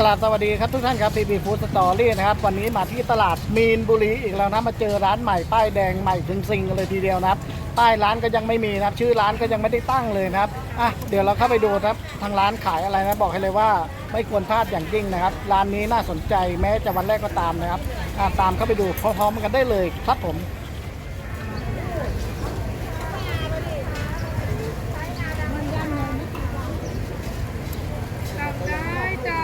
กราบสวัสดีครับทุกท่านครับ PB Food Story นะครับ วันนี้มาที่ตลาดมีนบุรีอีกแล้วนะ มาเจอร้านใหม่ป้ายแดงใหม่ถึงซิงกันเลยทีเดียวนะครับ ป้ายร้านก็ยังไม่มีนะครับ ชื่อร้านก็ยังไม่ได้ตั้งเลยนะครับอะเดี๋ยวเราเข้าไปดูนะครับทางร้านขายอะไรนะบอกให้เลยว่าไม่ควรพลาดอย่างยิ่งนะครับ ร้านนี้น่าสนใจแม้จะวันแรกก็ตามนะครับอะตามเข้าไปดูพร้อมๆกันได้เลยครับผม จับได้จ้า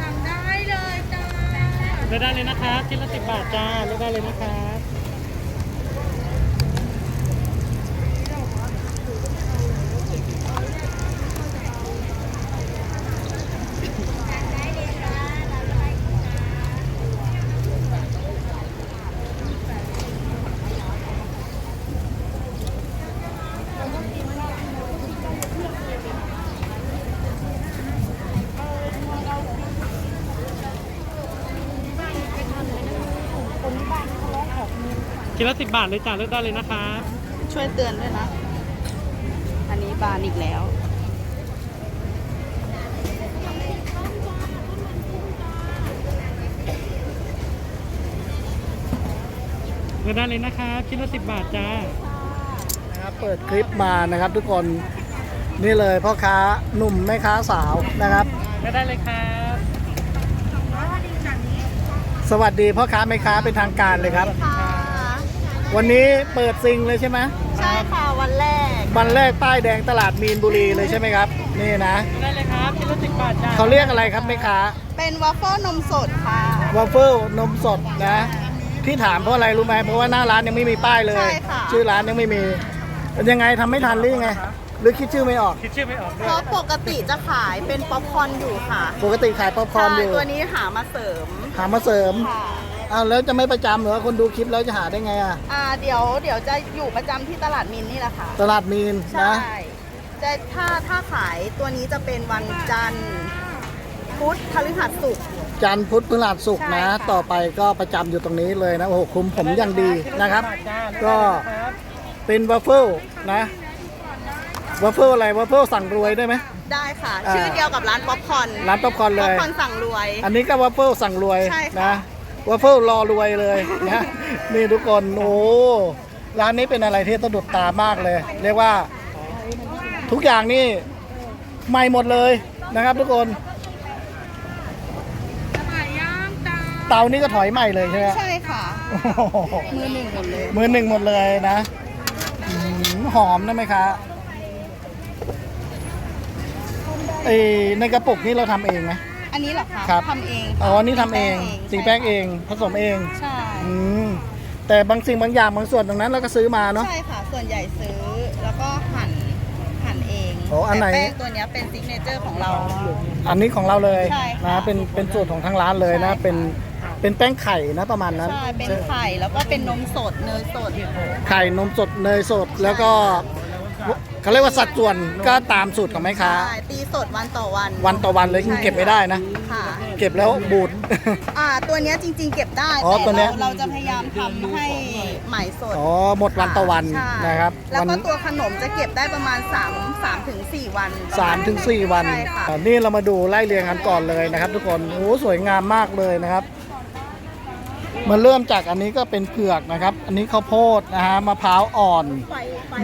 จำได้เลยจ้า เลือกได้เลยนะครับชิ้นละสิบบาทจ้า เลือกได้เลยนะคะ บชิ้นละสิบบาทเลยจ้าเลือกได้เลยนะครับช่วยเตือนด้วยนะ อันนี้บานอีกแล้ว เลือกได้เลยนะครับชิ้นละสิบบาทจ้า นะครับเปิดคลิปมานะครับทุกคนนี่เลยพ่อค้าหนุ่มแม่ค้าสาวนะครับ เลือกได้เลยครับสวัสดีพ่อค้าแม่ค้าเป็นทางการเลยครับค่ะ วันนี้เปิดซิงเลยใช่ไหมใช่ค่ะวันแรก วันแรกป้ายแดงตลาดมีนบุรีเลยใช่ไหมครับ นี่นะเลือกได้เลยครับชิ้นละสิบบาทจ้าเขาเรียกอะไรครับแม่ค้าเป็นวาฟเฟิลนมสดค่ะวอฟเฟิลนมสดนะ ที่ถามเพราะอะไรรู้ไหมเพราะว่าหน้าร้านยังไม่มีป้ายเลย ใช่ค่ะ ชื่อร้านยังไม่มีเป็นยังไงทำไม่ทันหรือยังไง หรือคิดชื่อไม่ออก คิดชื่อไม่ออกด้เพวยราะปกติจะขายเป็นป๊อปคอร์นอยู่ค่ะปกติขายป๊อปคอร์นใช่อยู่ตัวนี้หามาเสริมหามาเสริม ค่ะ อ้าวแล้วจะไม่ประจำเหรอคนดูคลิปแล้วจะหาได้ไงอะ อ่าเดี๋ยวเดี๋ยวจะอยู่ประจำที่ตลาดมินนี่แหละค่ะ ตลาดมีนใช่ นะจะถ้าถ้าขายตัวนี้จะเป็นวันจันทร์พุธพฤหัสศุกร์ จันทร์พุธพฤหัสศุกร์นะ ใช่ค่ะ ต่อไปก็ประจำอยู่ตรงนี้เลยนะโอ้โหคุมผมอย่างดีนะครับจ้าก็เป็นวอฟเฟิลนะวอฟเฟิลอะไรวอฟเฟิลสั่งรวยได้ไหม ได้ค่ะ อ่าชื่อเดียวกับร้านป๊อปคอร์นร้านป๊อปคอร์นเลป๊อปยคอร์นสั่งรวย อันนี้ก็วอฟเฟิลสั่งรวยใช่ค่ะ นะ วอฟเฟิลรอรวยเลยนะนี่ทุกคนโอ้ร้านนี้เป็นอะไรที่สะดุดตามากเลย เรียกว่าทุกอย่างนี่ใหม่หมดเลยนะครับ ทุกคนขายย่างจ้าเตานี่ก็ถอยใหม่เลยใช่ไหมใช่ค่ะโอ้โหมือหนึ่งหมดเลยมือหนึ่งหมดเลยนะอืมหอมนะไหมคะไอในกระปุกนี่เราทำเองไหม อันนี้เหรอคะครับ ทำเองค่ะอ๋อนี่ทำเองตีแป้งเองผสมเอง ใช่อืมแต่บางสิ่งบางอย่างบางส่วนตรงนั้นเราก็ซื้อมาเนาะ ใช่ค่ะ ส่วนใหญ่ซื้อแล้วก็หั่นหั่นเองโอ้อันไหน แต่แป้งตัวเนี้ยเป็นซิกเนเจอร์ของเรา อันนี้ของเราเลยใช่ค่ะนะเป็นเป็นสูตรของทางร้านเลยนะใช่ค่ะ เป็นเป็นแป้งไข่นะประมาณนั้นใช่เป็นไข่แล้วก็เป็นนมสดเนยสด ไข่นมสดเนยสดแล้วก็ เขาเรียกว่าสัดส่วนก็ตามสูตรของแม่ค้า ใช่ตีสดวันต่อวัน วันต่อวันเลยเก็บไม่ได้นะ ค่ะ เก็บแล้วบูด อ่า ตัวเนี้ยจริง ๆ เก็บได้อ๋อตัวเนี้แต่ย เราเราจะพยายามทำให้ใหม่สดอ๋อหมดวันต่อวันใช่นะครับแล้ววัก็ตัวขนมจะเก็บได้ประมาณ3 3ถึง4วันสามถึงสี่วัน ใช่ค่ะอ่านี่เรามาดูไล่เรียงกันก่อนเลยนะครับ ทุกคนโอ้โหสวยงามมากเลยนะครับ มันเริ่มจากอันนี้ก็เป็นเผือกนะครับ อันนี้ข้าวโพดนะฮะมะพร้าวอ่อน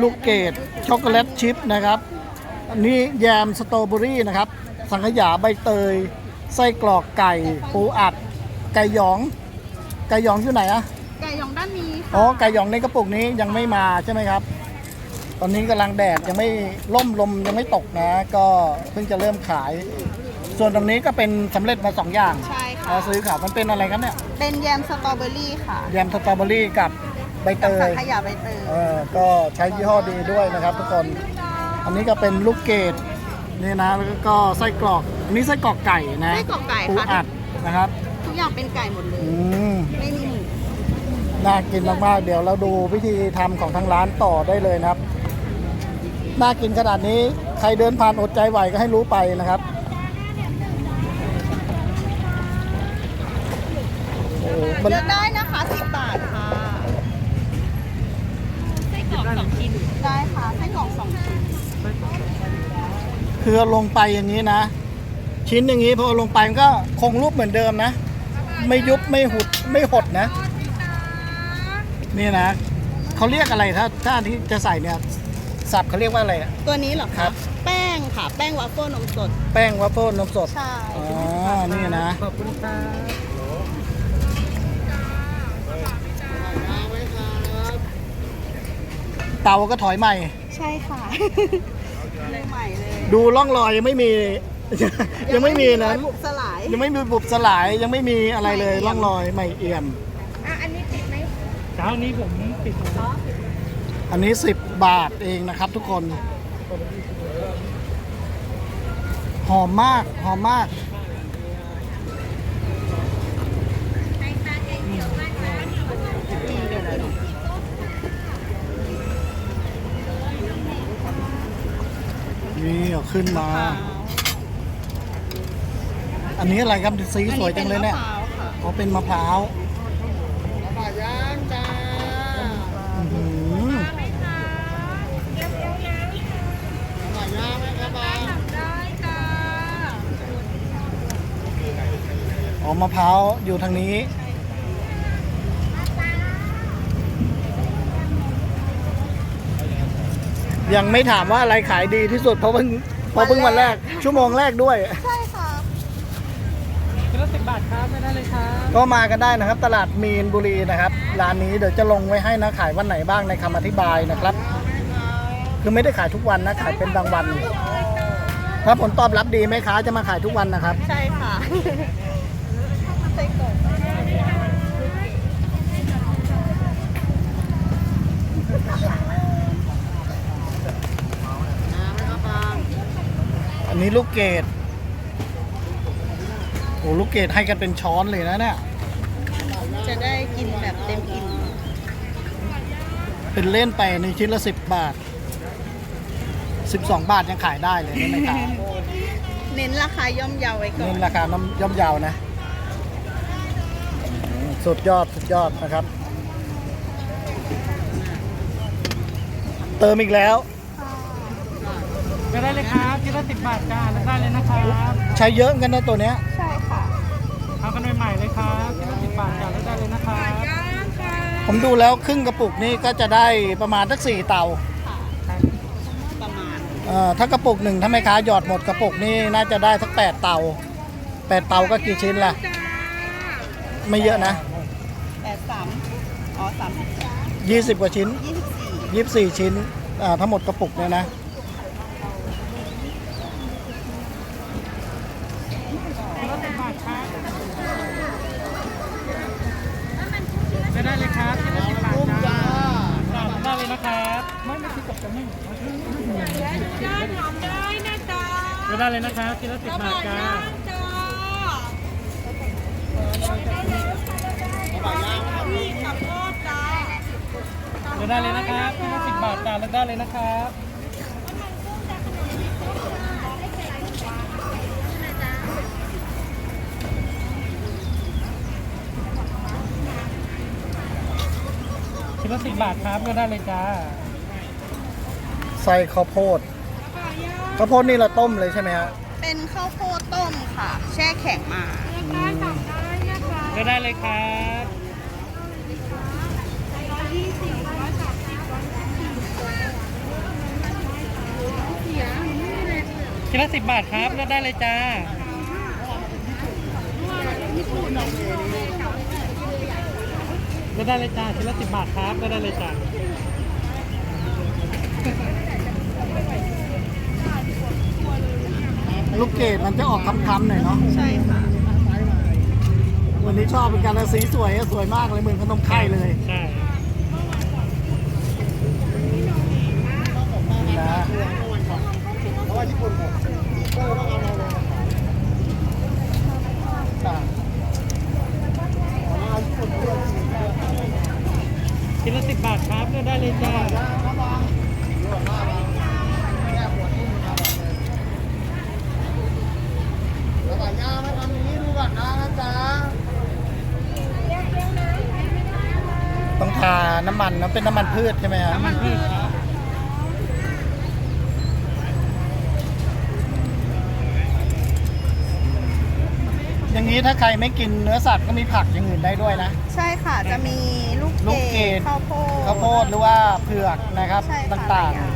ลูกเกดช็อกโกแลตชิพนะครับ อันนี้แยมสตรอเบอรี่นะครับ สังขยาใบเตย ไส้กรอกไก่ ปูอัด ไก่หยอง ไก่หยองอยู่ไหนอะไก่หยองด้านนี้อ๋อไก่หยองในกระปุกนี้ยังไม่มาใช่ไหมครับ ตอนนี้กำลังแดดยังไม่ล่มลมยังไม่ตกนะ ก็เพิ่งจะเริ่มขาย ส่วนตรงนี้ก็เป็นสำเร็จมาสองอย่างใช่ ค่ะ เราซื้อค่ะมันเป็นอะไรครับเนี่ยเป็นแยมสตรอเบอรี่ค่ะแยมสตรอเบอรี่กับใบเตกับสัยงขยาใบเตยเออก็ใช้ยี่ห้อดีด้วยนะครับ ทุกคน อันนี้ก็เป็นลูกเกดนี่นะแล้วก็ไส้กรอกอันนี้ไส้กรอกไก่นะไส้กรอกไก่ปูค่ะอัดนะครับทุกอย่างเป็นไก่หมดเลย อืมไม่มีหมูน่ากินมากๆเดี๋ยวเราดูวิธีทำของทางร้านต่อได้เลยนะครับ น่ากินขนาดนี้ใครเดินผ่านอดใจไหวก็ให้รู้ไปนะครับโอ้โห มันเลือกได้นะคะ10บาทค่ะไส้กรอกสองชิ้นได้ค่ะไส้กรอกสองชิ้นคือเอาลงไปอย่างนี้นะ ชิ้นอย่างนี้พอเอาลงไปมันก็คงรูปเหมือนเดิมนะ ไม่ยุบไม่หุดไม่หดนะ นี่นะเขาเรียกอะไรถ้าถ้าที่จะใส่เนี่ยสับเขาเรียกว่าอะไรอะ ตัวนี้เหรอครัคะบแป้งค่ะ แป้งวัฟเฟิลนมสด แป้งวัฟเฟิลนมสดใช่อ๋อนี่นะ ขอบคุณครับ เตาก็ถอยใหม่ ใช่ค่ะเลยใหม่เลย ดูร่องรอยยังไม่มี ยังไม่มีนะรอยบุบสลาย ยังไม่มีบุบสลายยังไม่มีอะไรเลยไม่เอี่ยมร่องรอยไม่เอี่ยมเช้านี้ผมปิดร้านอันนี้ 10 บาทเองนะครับทุกคน หอมมาก หอมมาก นี่เอาขึ้นมา อันนี้อะไรครับสีสวยจังเลยเนี่ยอัเป็นมะพร้าวค่ะเขาเป็นมะพร้าวย่างจ้าอ๋อมะพร้าวอยู่ทางนี้ ยังไม่ถามว่าอะไรขายดีที่สุดเพราะเพิ่งเพราะเพิ่งวันแรก ชั่วโมงแรกด้วย ใช่ค่ะชิ้นละสิบบาทครับไม่ได้เลยครับ ก็มากันได้นะครับ ตลาดมีนบุรีนะครับ ร้านนี้เดี๋ยวจะลงไว้ให้นะขายวันไหนบ้างในคำอธิบายนะครับ คือไม่ได้ขายทุกวันนะขายเป็นบางวัน ถ้าผลตอบรับดีไหมค้าจะมาขายทุกวันนะครับ ใช่ค่ะไส้กรอก นนี้ลูกเกดโอ้ลูกเกดให้กันเป็นช้อนเลยนะเนี่ย จะได้กินแบบเต็มอิ่มเป็นเล่นไปในชิ้นละสิบบาทสิบสองบาทยังขายได้เลยนี่ไหมครับเน้นราคาย่อมเยาไว้ก่อนี่นราคาน้ำย่อมเยาวนะอืมสุดยอดสุดยอดนะครับ เติมอีกแล้ว ไม่ได้เลยครับชิ้นละสิบบาทจ้าไม่ได้เลยนะครับใช้เยอะเหมือนกันนะตัวเนี้ยใช่ค่ะทำกันใหม่ๆเลยครับชิ้นละสิบบาทจ้าไม่ได้เลยนะครับผมดูแล้วครึ่งกระปุกนี่ก็จะได้ประมาณสักสี่เตาประมาณเอ่อถ้ากระปุกหนึ่งถ้าไม่ค้าหยอดหมดกระปุกนี่น่าจะได้สักแปดเตาแปดเตาก็กี่ชิ้นล่ะ ไม่เยอะนะแปดสามอ๋อสามยี่สิบกว่าชิ้นยี่สิบสี่ยี่สิบสี่ชิ้นอ่าทั้งหมดกระปุกเนี่ยนะ ชิ้นละสิบบาทครับไม่ได้เลยครับชิ้นละสิบบาทจ้าจ้าไม่ได้เลยนะครับไม่ ไม่คิดกับจะไม่ไม่ได้เลยนะครับชิ้นละสิบบาทจ้าไม่ได้เลยนะครับชิ้นละสิบบาทจ้าเลือกได้เลยนะครับชิ้นละสิบบาทครับก็ได้เลยจ้า ใส่ข้าวโพดข้าวโพดนี่เราต้มเลยใช่ไหมฮะเป็นข้าวโพดต้มค่ะ แช่แข็งมาก็ได้เลยครับชิ้นละสิบบาทครับเลือกได้เลยจ้าเลือกได้เลยจ้าชิ้นละสิบบาทครับเลือกได้เลยจ้า ลูกเกดมันจะออกคำๆหน่อยเนาะใช่ค่ะ วันนี้ชอบเป็นการละสีสวยอะสวยมากเลยเหมือนขนมไข่เลยใช่นะอะชิ้นละสิบบาทครับเลือกได้เลยจ้า แล้วก็ย่ามาทำอย่างนี้ดูก่อนนะนะจ๊ะต้องทาน้ำมันนะ เป็นน้ำมันพืชใช่ไหมครับน้ำมันพืชครับอย่างนี้ถ้าใครไม่กินเนื้อสัตว์ก็มีผักอย่างอื่นได้ด้วยนะ ใช่ค่ะจะมีลูกลูกเกเกดดข้าวโพด ข้าวโพดหรือว่าเผือกนะครับใช่ค่ะต่างหลยอย่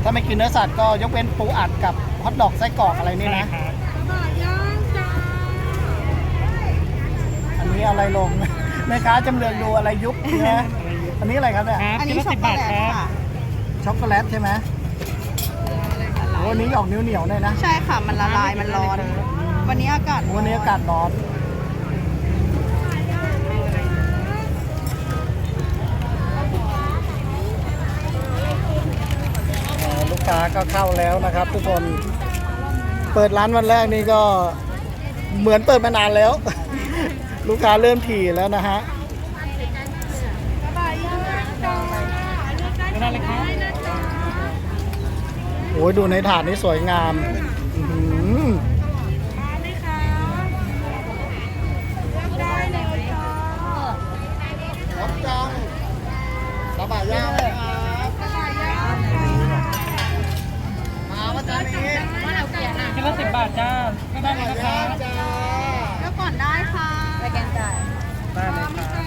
ๆถ้าไม่กินเนื้อสัตว์ก็ยกเว้นปูอัดกับฮอทดอกไส้กรอกอะไรนี่ใช่นะครับอันนี้อะไรลง แม่ค้าจำเรืองดูอะไรยุบนะอันนี้อะไรครับเนี่ยครับอันชิ้นนี้ละช็อสิกบโกบาทแลตครับค่ะ ช็อกโกแลตใช่ไหมโอ้อันนี้ออกเหนียวๆหน่อยนะใช่ค่ะ มันละลาย มันร้อน วันนี้อากาศวันนี้อากาศร้อนเอ่อลูกค้าก็เข้าแล้วนะครับ ทุกคน เปิดร้านวันแรกนี่ก็เหมือนเปิดมานานแล้ว ลูกค้าเริ่มถี่แล้วนะฮะไม่ได้เลยครับโอ้ยดูในถาดนี้สวยงามอื้อหือรับจังระบายย่างไหมครับมาว่าจานนี้ชิ้นละสิบบาทจ้าไม่ได้เลยนะครับ จ้า แล้วก่อนได้ค่ะไป แกนจ่ายได้เลยครับ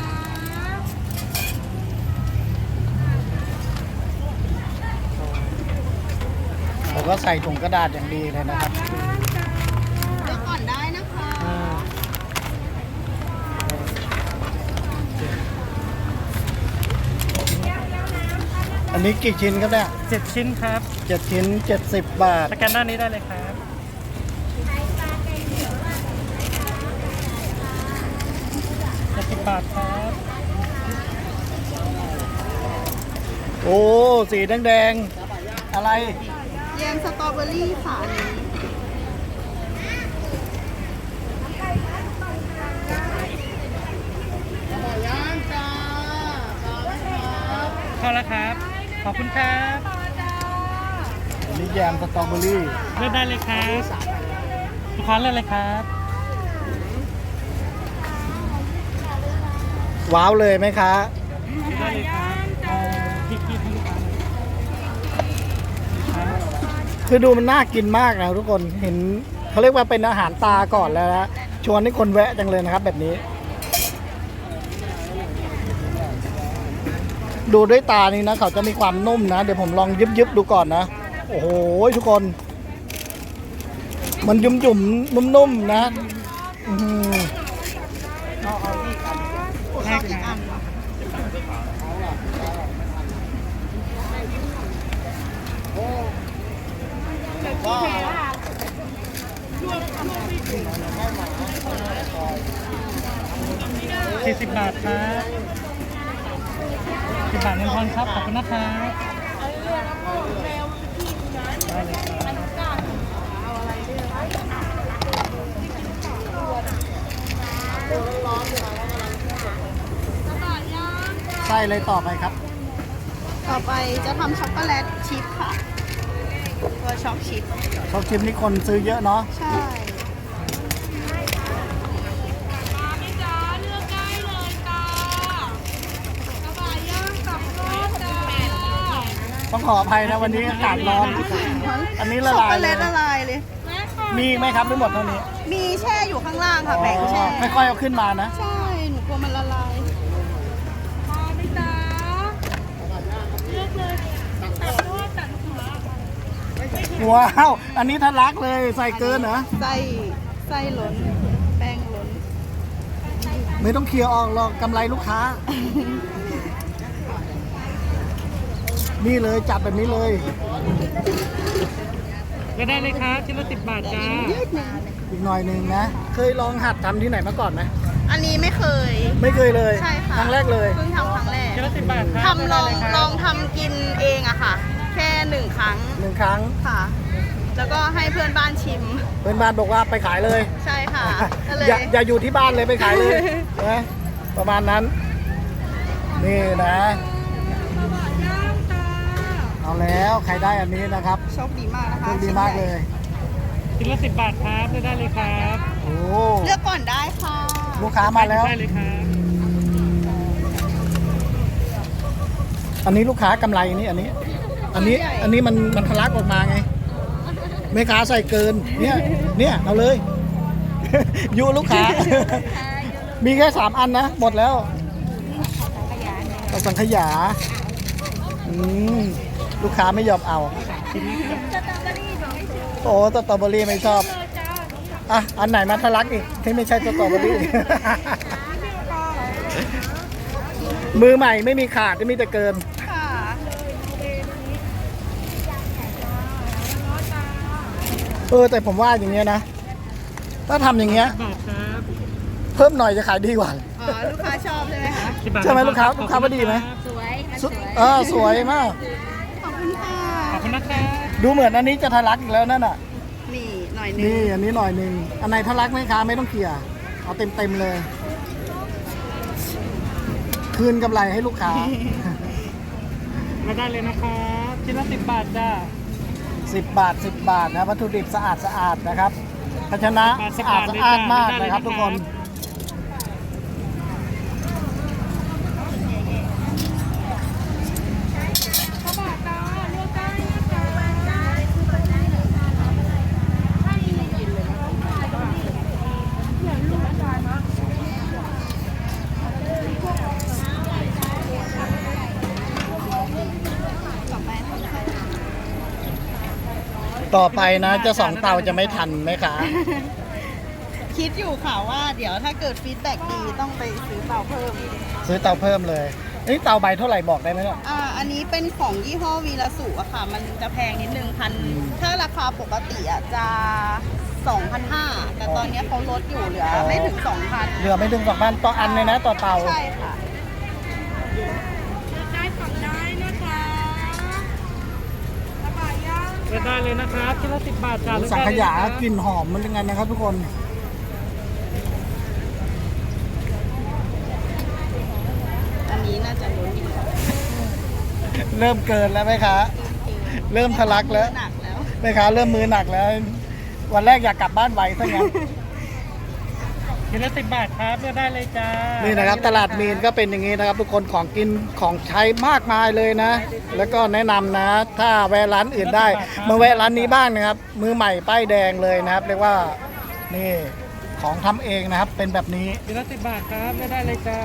ผมก็ใส่ถุงกระดาษอย่างดีเลยนะครับแล้วก่อนได้นะคะอันนี้กี่ชิ้นครับเนี่ยเจ็ดชิ้นครับ เจ็ดชิ้นเจ็ดสิบบาท สแกนด้านนี้ได้เลยครับเจ็ด สิบบาทครับ โอ้ สีแดงๆอะไร แยมสตรอเบอรี่ค่ะอันนี้พอแล้วครับ ขอบคุณครับอันนี้แยมสตรอเบอรี่ เลือกได้เลยครับลูกค้าเลือกเลยครับ ว้าวเลยไหมคะคือดูมันน่ากินมากนะทุกคนเห็นเขาเรียกว่าเป็นอาหารตาก่อนแล้วนะชวนให้คนแวะจังเลยนะครับ แบบนี้ ดูด้วยตานี่นะ เขาจะมีความนุ่มนะ เดี๋ยวผมลองยึบยึบๆดูก่อนนะ โอ้โหทุกคน มันยุ่มยุ่มนุ่มๆนะอื้อหือ ได้ครับ สี่สิบบาทครับ สิบบาทเงินทอครับ ขอบคุณนะครับได้เลยครับไส้เลยต่อไปครับ ต่อไปจะทำช็อกโกแลตชิพค่ะ ตัวช็อกชิพเขาชิมนี่คนซื้อเยอะเนาะ ใช่ ต้อง ขออภัยนะวันนี้อากาศร้อน อันนี้ละลายช็อกโกเลแลยตละลายเลย มีอีกไหมครับไม่หมดเท่านี้มีแช่อยู่ข้างล่างค่ะแบ่งแช่ไม่ค่อยเอาขึ้นมานะ ใช่ หนูกลัวมันละลายว้าว อันนี้ทะลักเลยใส่เกินเหรอ ไส้ไส้ล้น แป้งล้น ไม่ต้องเคลียร์ออกหรอกกำไรลูกค้า นี่เลยจับแบบนี้เลยก็ได้เลยครับชิ้นละสิบบาทจ้ายืดหนึ่งอีกหน่อยหนึ่งนะ เคยลองหัดทำที่ไหนมาก่อนไหมอันนี้ไม่เคย ไม่เคยเลยใช่ค่ะครั้งแรกเลยเพิ่งทำครั้งแรกชิ้นละสิบบาทครับทำลองได้เยครับลองทำกินเองอะค่ะ แค่หนึ่งครั้งหนึ่งครั้งค่ะจะแล้วก็ให้เพื่อนบ้านชิม เพื่อนบ้านบอกว่าไปขายเลย ใช่ค่ะก็เลยอย่าอย่าอยู่ที่บ้านเลยไปขายเลยนะประมาณนั้น นี่นะ เอาแล้วใครได้อันนี้นะครับโชคดีมากนะคะโชคดีมากเลยชิ้นละสิบบาทครับเลือกได้เลยครับโอ้เลือกก่อนได้ค่ะ ลูกค้ามาแล้ว ได้เลยครับอันนี้ลูกค้ากำไรนี่อันนี้ อันนี้อันนี้มันมันทะลักออกมาไงแม่ค้าใส่เกินเนี่ยเนี่ยเอาเลย ยุลูกค้า มีแค่สามอันนะ หมดแล้วเอาสังขยาอืม ลูกค้าไม่ยอมเอา โอ้สตรอเบอรี่ไม่ชอบ อะ อันไหนมาทะลักอีก ที่ไม่ใช่สตรอเบอรี่ มือใหม่ไม่มีขาดไม่มีแต่เกินค่ะเออ แต่ผมว่าอย่างเงี้ยนะ ถ้าทำอย่างเงี้ยบาทครับเพิ่มหน่อยจะขายดีกว่า อ๋อ ลูกค้าชอบใช่ไหมคะสิบบาทใช่ไหมลูกค้าลูกค้าว่าดีไหม สวยมันสุสดวยเออสวยมากขอบคุณค่ะ ขอบคุณ นะครับดูเหมือนอันนี้จะทะลักอีกแล้วนั่นน่ะ นี่หน่อยหนึงนี่อันนี้หน่อยหนึ่งอันไหนทะลักไหมคะไม่ต้องเคลียร์เอาเต็มเต็มๆเลย คืนกำไรให้ลูกค้ามาได้เลยนะครับชิ้นละสิบบาทจ้า10บาท10บาทนะวัตถุดิบสะอาดสะอาดนะครับภาชนะสะอาดสะอาดมากนะครับทุกคน ต่อไปนะจะสองเตาจะไม่ทันไหมคะ คิดอยู่ค่ะว่าเดี๋ยวถ้าเกิดฟีดแบ็กดีต้องไปซื้อเตาเพิ่มซื้อเตาเพิ่มเลยนี่เตาใบเท่าไหร่บอกได้ไหมเนี่ยอ่าอันนี้เป็นของยี่ห้อวีลสุอะค่ะ มันจะแพงนิดนึงพันถ้าราคาปกติอะจะ2,500แต่ตอนนี้เขาลดอยู่เหลือไม่ถึง2,000เหลือไม่ถึงสองพันต่ออันเลยนะต่อเตาใช่ค่ะ เลือกได้เลยนะครับชิ้นละสิบบาทจ้าเลือกสังได้ขเลยยานะครับกลิ่นหอมมันยังไงนะครับทุกคนอันนี้น่าจะลดอยู่เริ่มเกินแล้วไหมคะเริ่มทะลักแล้วหนักแล้วไหมคะเริ่มมือหนักแล้ว วันแรกอยากกลับบ้านไวซะงั้น ชิ้นละสิบบาทครับเลือกได้เลยจ้า นี่นี่นะครับตลาดมีนก็เป็นอย่างนี้นะครับ ทุกคนของกินของใช้มากมายเลยนะ แล้วก็แนะนำนะ ถ้าแวะร้านอื่นได้ มาแวะร้านนี้บ้างนะครับ มือใหม่ป้ายแดงเลยนะครับ เรียกว่านี่ของทำเองนะครับ เป็นแบบนี้ชิ้นละสิบบาทครับเลือกได้เลยจ้า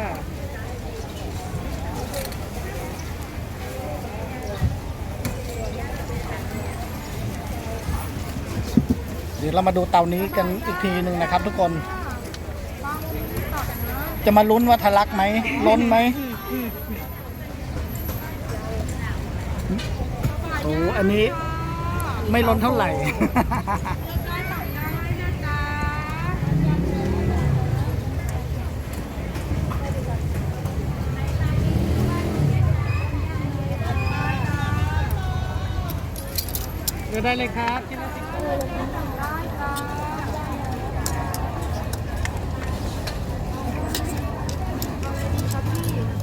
เดี๋ยวเรามาดูเตานี้กันอีกทีหนึ่งนะครับ ทุกคน จะมาลุ้นว่าทะลักไหมล้นไหมโอ้อันนี้ไม่ล้นเท่าไหร่เลือกได้เลยครับชิ้นละสิบบา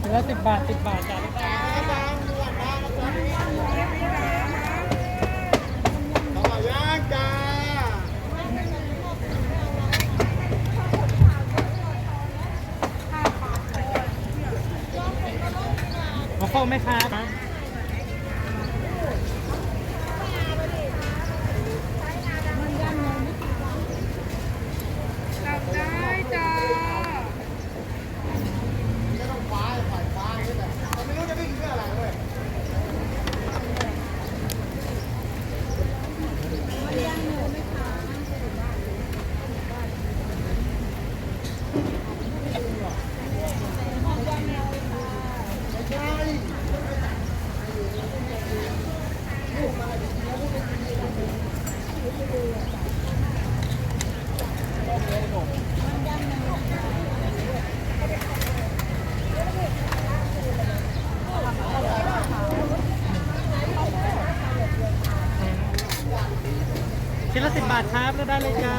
เหลือสิบบาทสิบบาทจ้าเลือกได้เลยหัวโค้งไหมครับ สิบบาทครับเลือกได้เลยจ้า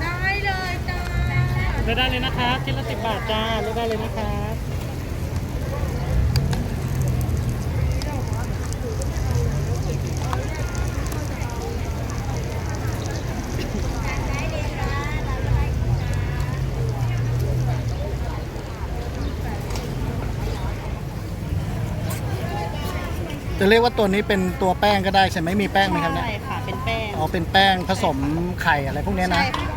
ได้เลยจ้า เลือกได้เลยนะครับชิ้นละสิบบาทจ้าเลือกได้เลยนะครับ จะเรียกว่าตัวนี้เป็นตัวแป้งก็ได้ใช่ไหมมีแป้งไหมครับเนี่ยใช่ค่ะ เป็นแป้งอ๋อเป็นแป้งผสมไข่อะไรพวกเนี้ยนะ ใช่ค่ะ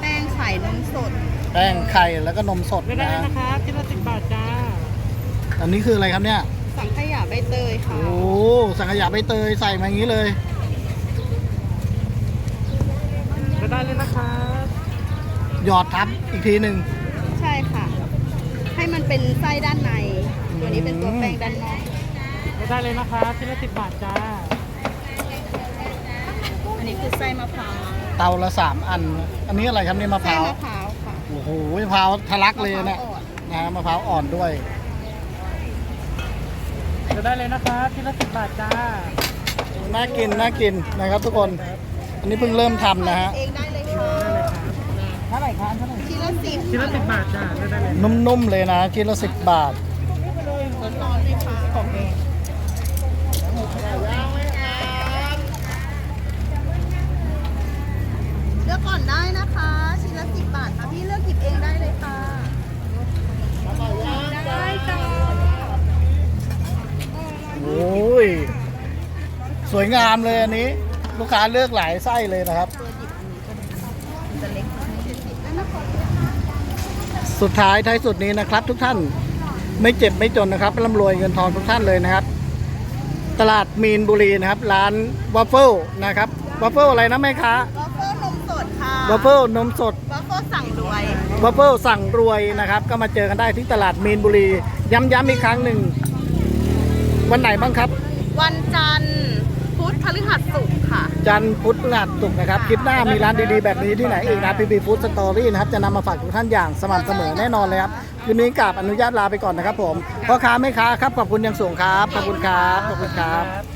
แป้งไข่นมสดแป้งไข่แล้วก็นมสดเลือกได้นะเลยนะครับชิ้นละสิบบาทจ้าอันนี้คืออะไรครับเนี่ยสังขยาใบเตยค่ะโอ้สังขยาใบเตยใส่มาอย่างนี้เลยเลือกได้เลยนะครับหยอดทับอีกทีหนึ่งใช่ค่ะ ให้มันเป็นไส้ด้านใน ตัวนี้เป็นตัวแป้งด้านนอกเลือก ได้เลยนะครับชิ้นละสิบบาทจ้า อันนี้คือไส้มะพร้าวเตาละสามอัน อันนี้อะไรครับเนี่ยมะพไส้ร้าวมะพร้าวค่ะโอ้โหมะพร้าวทะลักเลยเนี่ยมะพร้าวอ่อนนะมะพร้าวอ่อนด้วยเลือกได้เลยนะครับชิ้นละสิบบาทจ้า น่ากินน่ากินนะครับทุกคน อันนี้เพิ่งเริ่มทำนะฮะเองได้เลยค่ะเท่าไหร่ครับเท่าไหร่ชิ้นละสิบชิ้นละสิบบาทจ้าเลือกได้เลย นุ่มๆเลยนะชิ้นละสิบบาท ร้อนๆเลยค่ะของเองเลือกก่อนได้นะคะ ชิ้นละสิบบาทค่ะ พี่เลือกหยิบเองได้เลยค่ะ ได้จ้า โอ้ย ส วยงามเลยอันนี้ ลูกค้าเลือกหลายไส้เลยนะครับตัวหยิบอันนี้ก็ได้มันจะเล็กเจ็ดสิบแล้วนะคะสุดท้ายท้ายสุดนี้นะครับ ทุกท่านไม่เจ็บไม่จนนะครับร่ำรวยเงินทองทุกท่านเลยนะครับ ตลาดมีนบุรีนะครับ ร้านวัฟเฟิลนะครับวัฟเฟิลอะไรนะแม่ค้าวอฟเฟิลนมสดค่ะวัฟเฟิลนมสดวอฟเฟิลสั่งรวยวัฟเฟิลสั่งรวยนะครับ ก็มาเจอกันได้ที่ตลาดมีนบุรี ย้ำๆอีกครั้งหนึ่งวันไหนบ้างครับ วันจันทร์พุ ธพฤหัสศุกร์ค่ะ จันทร์พุธพฤหัสศุกร์นะครับ คลิปหน้ามีร้านดีๆ แบบนี้ที่ไหนอีกนะพีพีฟู้ดสตอรี่นะครับ จะนำมาฝากทุกท่านอย่างสม่ำเสมอแน่นอนเลยครับคืนนี้กราบอนุญาตลาไปก่อนนะครับผมพ่อค้าแม่ค้าครับขอบคุณอย่างสูงครับ ขอบคุณครับ ขอบคุณครับต้อง